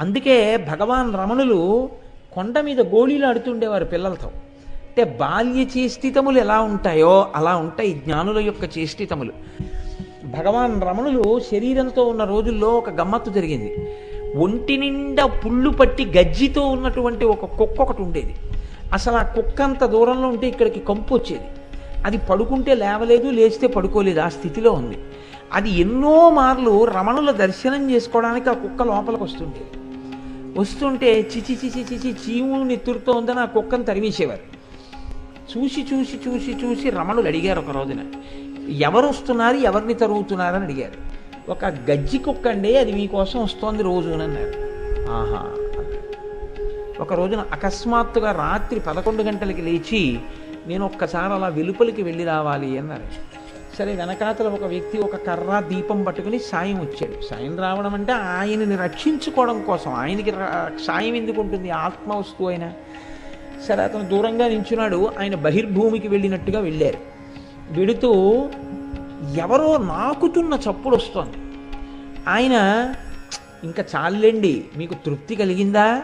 అందుకే భగవాన్ రమణులు కొండ మీద గోళీలు ఆడుతుండేవారు పిల్లలతో. అంటే బాల్య చేష్టితములు ఎలా ఉంటాయో అలా ఉంటాయి జ్ఞానుల యొక్క చేష్టితములు. భగవాన్ రమణులు శరీరంతో ఉన్న రోజుల్లో ఒక గమ్మత్తు జరిగింది. ఒంటి నిండా పుళ్ళు పట్టి గజ్జితో ఉన్నటువంటి ఒక కుక్క ఒకటి ఉండేది. అసలు ఆ కుక్క అంత దూరంలో ఉంటే ఇక్కడికి కంపు వచ్చేది. అది పడుకుంటే లేవలేదు లేస్తే పడుకోలేదు ఆ స్థితిలో ఉంది. అది ఎన్నో మార్లు రమణుల దర్శనం చేసుకోవడానికి ఆ కుక్క లోపలికి వస్తుండేది. వస్తుంటే చిచి చిచి చిచి చీము నెత్తురుతో ఉందని ఆ కుక్కను తరిమేసేవారు. చూసి చూసి చూసి చూసి రమణులు అడిగారు ఒక రోజున ఎవరు వస్తున్నారు ఎవరిని తరుగుతున్నారని అడిగారు. ఒక గజ్జి కుక్క అండి అది మీకోసం వస్తోంది రోజు అని అన్నారు. ఆహా ఒక రోజున అకస్మాత్తుగా రాత్రి పదకొండు గంటలకి లేచి నేను ఒక్కసారి అలా వెలుపలికి వెళ్ళి రావాలి అన్నారు. సరే వెనకాతల ఒక వ్యక్తి ఒక కర్ర దీపం పట్టుకుని సాయం వచ్చాడు. సాయం రావడం అంటే ఆయనని రక్షించుకోవడం కోసం. ఆయనకి రా- సాయం ఎందుకు ఉంటుంది? ఆత్మ వస్తువు అయినా సరే అతను దూరంగా నించున్నాడు. ఆయన బహిర్భూమికి వెళ్ళినట్టుగా వెళ్ళారు. వెడుతూ ఎవరో నాకుతున్న చప్పుడు వస్తోంది. ఆయన ఇంకా చాలండి మీకు తృప్తి కలిగిందా?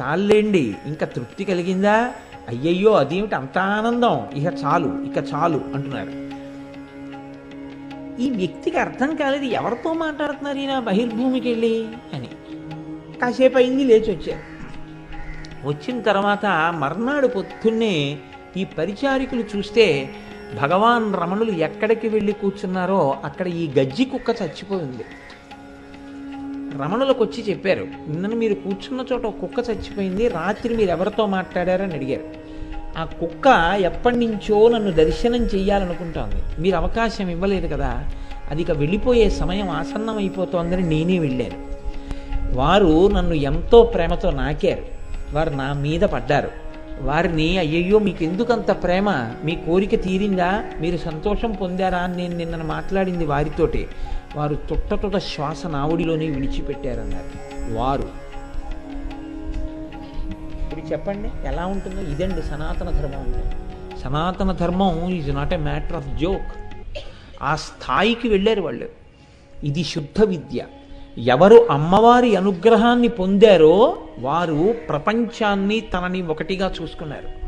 చాలండి ఇంకా తృప్తి కలిగిందా? అయ్యయ్యో అదేమిటి అంత ఆనందం? ఇక చాలు ఇక చాలు అంటున్నారు. ఈ వ్యక్తికి అర్థం కాలేదు ఎవరితో మాట్లాడుతున్నారు ఈయన బహిర్భూమికి వెళ్ళి అని. కాసేపు అయింది లేచి వచ్చారు వచ్చిన తర్వాత మర్నాడు పొద్దున్నే ఈ పరిచారికులు చూస్తే భగవాన్ రమణులు ఎక్కడికి వెళ్ళి కూర్చున్నారో అక్కడ ఈ గజ్జి కుక్క చచ్చిపోయింది. రమణులకు వచ్చి చెప్పారు నిన్న మీరు కూర్చున్న చోట కుక్క చచ్చిపోయింది రాత్రి మీరు ఎవరితో మాట్లాడారని అడిగారు. ఆ కుక్క ఎప్పటి నుంచో నన్ను దర్శనం చెయ్యాలనుకుంటోంది. మీరు అవకాశం ఇవ్వలేదు కదా. అది ఇక వెళ్ళిపోయే సమయం ఆసన్నం నేనే వెళ్ళాను. వారు నన్ను ఎంతో ప్రేమతో నాకారు. వారు నా మీద పడ్డారు. వారిని అయ్యయ్యో మీకు ఎందుకంత ప్రేమ? మీ కోరిక తీరిందా? మీరు సంతోషం పొందారా అని నేను నిన్న మాట్లాడింది వారితోటి. వారు తుట్టతుట శ్వాస నావుడిలోనే విడిచిపెట్టారన్నారు. వారు ఇప్పుడు చెప్పండి ఎలా ఉంటుందో. ఇదండి సనాతన ధర్మం అంటే. సనాతన ధర్మం is not a matter of joke ఆ స్థాయికి వెళ్ళారు వాళ్ళు. ఇది శుద్ధ విద్య. ఎవరు అమ్మవారి అనుగ్రహాన్ని పొందారో వారు ప్రపంచాన్ని తనని ఒకటిగా చూసుకున్నారు.